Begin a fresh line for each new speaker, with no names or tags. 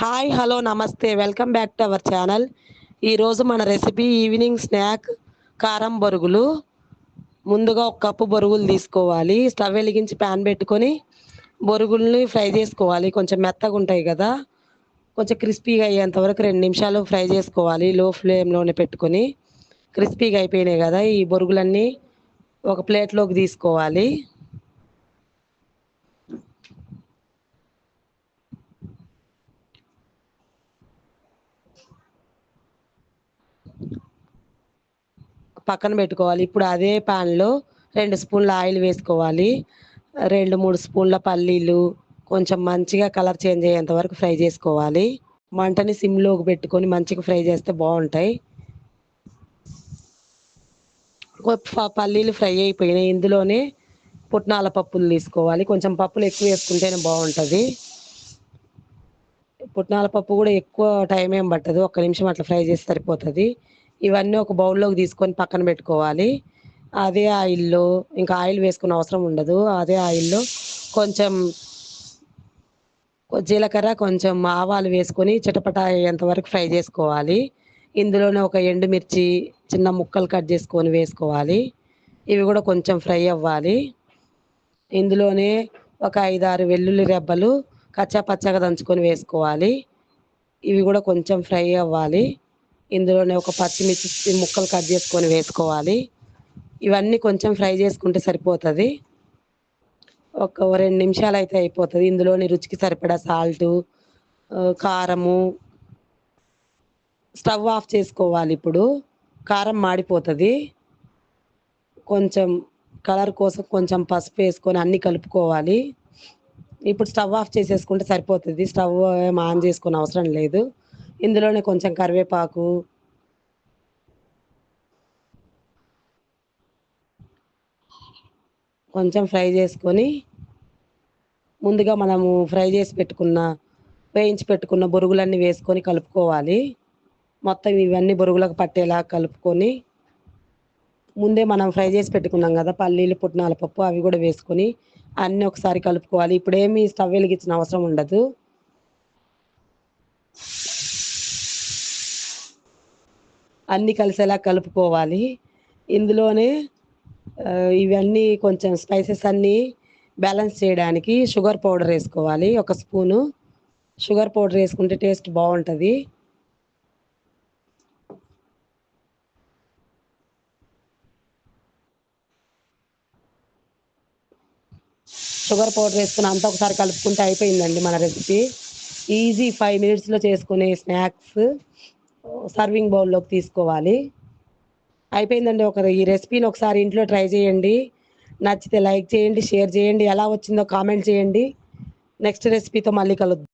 Hi hello namaste welcome back to our channel ఈరోజు మన recipe evening snack కారం బొరుగులు. ముందుగా ఒక కప్పు బొరుగులు తీసుకోవాలి. స్టవ్ వెలిగించి ప్యాన్ పెట్టుకొని బొరుగుల్ని ఫ్రై చేసుకోవాలి. కొంచెం మెత్తగా ఉంటాయి కదా. కొంచెం క్రిస్పీగా అయ్యేంత వరకు రెండు నిమిషాలు ఫ్రై చేసుకోవాలి. లో ఫ్లేమ్లోనే పెట్టుకొని క్రిస్పీగా అయిపోయినాయి కదా ఈ బొరుగులన్నీ. ఒక ప్లేట్లోకి తీసుకోవాలి. పక్కన పెట్టుకోవాలి. ఇప్పుడు అదే ప్యాన్లో రెండు స్పూన్ల ఆయిల్ వేసుకోవాలి. రెండు మూడు స్పూన్ల పల్లీలు కొంచెం మంచిగా కలర్ చేంజ్ అయ్యేంత వరకు ఫ్రై చేసుకోవాలి. మంటని సిమ్లోకి పెట్టుకొని మంచిగా ఫ్రై చేస్తే బాగుంటాయి. పల్లీలు ఫ్రై అయిపోయినాయి. ఇందులోనే పుట్నాల పప్పులు తీసుకోవాలి. కొంచెం పప్పులు ఎక్కువ వేసుకుంటేనే బాగుంటుంది. పుట్నాల పప్పు కూడా ఎక్కువ టైం ఏం పట్టదు. ఒక్క నిమిషం అట్లా ఫ్రై చేసి సరిపోతుంది. ఇవన్నీ ఒక బౌల్లోకి తీసుకొని పక్కన పెట్టుకోవాలి. అదే ఆయిల్లో ఇంకా ఆయిల్ వేసుకునే అవసరం ఉండదు. అదే ఆయిల్లో కొంచెం జీలకర్ర కొంచెం ఆవాలు వేసుకొని చిటపట అయ్యేంత వరకు ఫ్రై చేసుకోవాలి. ఇందులోనే ఒక ఎండుమిర్చి చిన్న ముక్కలు కట్ చేసుకొని వేసుకోవాలి. ఇవి కూడా కొంచెం ఫ్రై అవ్వాలి. ఇందులోనే ఒక ఐదారు వెల్లుల్లి రెబ్బలు కచ్చా పచ్చగా దంచుకొని వేసుకోవాలి. ఇవి కూడా కొంచెం ఫ్రై అవ్వాలి. ఇందులోనే ఒక పచ్చిమిర్చి ముక్కలు కట్ చేసుకొని వేసుకోవాలి. ఇవన్నీ కొంచెం ఫ్రై చేసుకుంటే సరిపోతుంది. ఒక రెండు నిమిషాలు అయితే అయిపోతుంది. ఇందులోని రుచికి సరిపడా సాల్టు కారము స్టవ్ ఆఫ్ చేసుకోవాలి ఇప్పుడు. కారం మాడిపోతుంది. కొంచెం కలర్ కోసం కొంచెం పసుపు వేసుకొని అన్నీ కలుపుకోవాలి. ఇప్పుడు స్టవ్ ఆఫ్ చేసేసుకుంటే సరిపోతుంది. స్టవ్ ఏం ఆన్ చేసుకునే అవసరం లేదు. ఇందులోనే కొంచెం కరివేపాకు. కొంచెం ఫ్రై చేసుకొని ముందుగా మనము ఫ్రై చేసి పెట్టుకున్న వేయించి పెట్టుకున్న బొరుగులన్నీ వేసుకొని కలుపుకోవాలి. మొత్తం ఇవన్నీ బొరుగులకు పట్టేలా కలుపుకొని ముందే మనం ఫ్రై చేసి పెట్టుకున్నాం కదా పల్లీలు పుట్నాల పప్పు అవి కూడా వేసుకొని అన్నీ ఒకసారి కలుపుకోవాలి. ఇప్పుడేమి స్టవ్ వెలిగించిన అవసరం ఉండదు. అన్నీ కలిసేలా కలుపుకోవాలి. ఇందులోనే ఇవన్నీ కొంచెం స్పైసెస్ అన్నీ బ్యాలెన్స్ చేయడానికి షుగర్ పౌడర్ వేసుకోవాలి. ఒక స్పూను. షుగర్ పౌడర్ వేసుకుంటే టేస్ట్ బాగుంటుంది. షుగర్ పౌడర్ వేసుకుని అంతా ఒకసారి కలుపుకుంటే అయిపోయిందండి మన రెసిపీ. ఈజీ ఫైవ్ మినిట్స్లో చేసుకునే స్నాక్స్. సర్వింగ్ బౌల్లోకి తీసుకోవాలి. అయిపోయిందండి ఒక ఈ రెసిపీని ఒకసారి ఇంట్లో ట్రై చేయండి. నచ్చితే లైక్ చేయండి షేర్ చేయండి ఎలా వచ్చిందో కామెంట్ చేయండి. నెక్స్ట్ రెసిపీతో మళ్ళీ కలుద్దాం.